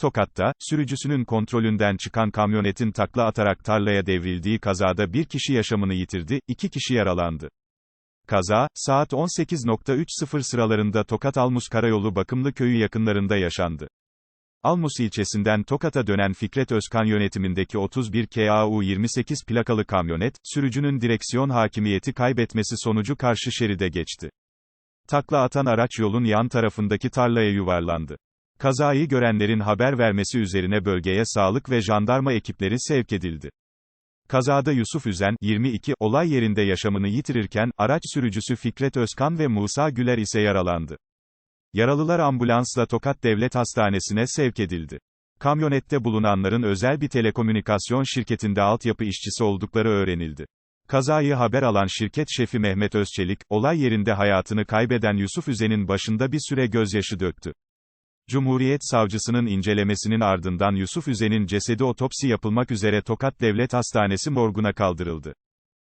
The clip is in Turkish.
Tokat'ta, sürücüsünün kontrolünden çıkan kamyonetin takla atarak tarlaya devrildiği kazada bir kişi yaşamını yitirdi, iki kişi yaralandı. Kaza, saat 18.30 sıralarında Tokat Almus Karayolu Bakımlı Köyü yakınlarında yaşandı. Almus ilçesinden Tokat'a dönen Fikret Özkan yönetimindeki 31 KAU 28 plakalı kamyonet, sürücünün direksiyon hakimiyeti kaybetmesi sonucu karşı şeride geçti. Takla atan araç yolun yan tarafındaki tarlaya yuvarlandı. Kazayı görenlerin haber vermesi üzerine bölgeye sağlık ve jandarma ekipleri sevk edildi. Kazada Yusuf Üzen, 22, olay yerinde yaşamını yitirirken, araç sürücüsü Fikret Özkan ve Musa Güler ise yaralandı. Yaralılar ambulansla Tokat Devlet Hastanesi'ne sevk edildi. Kamyonette bulunanların özel bir telekomünikasyon şirketinde altyapı işçisi oldukları öğrenildi. Kazayı haber alan şirket şefi Mehmet Özçelik, olay yerinde hayatını kaybeden Yusuf Üzen'in başında bir süre gözyaşı döktü. Cumhuriyet Savcısının incelemesinin ardından Yusuf Üzen'in cesedi otopsi yapılmak üzere Tokat Devlet Hastanesi morguna kaldırıldı.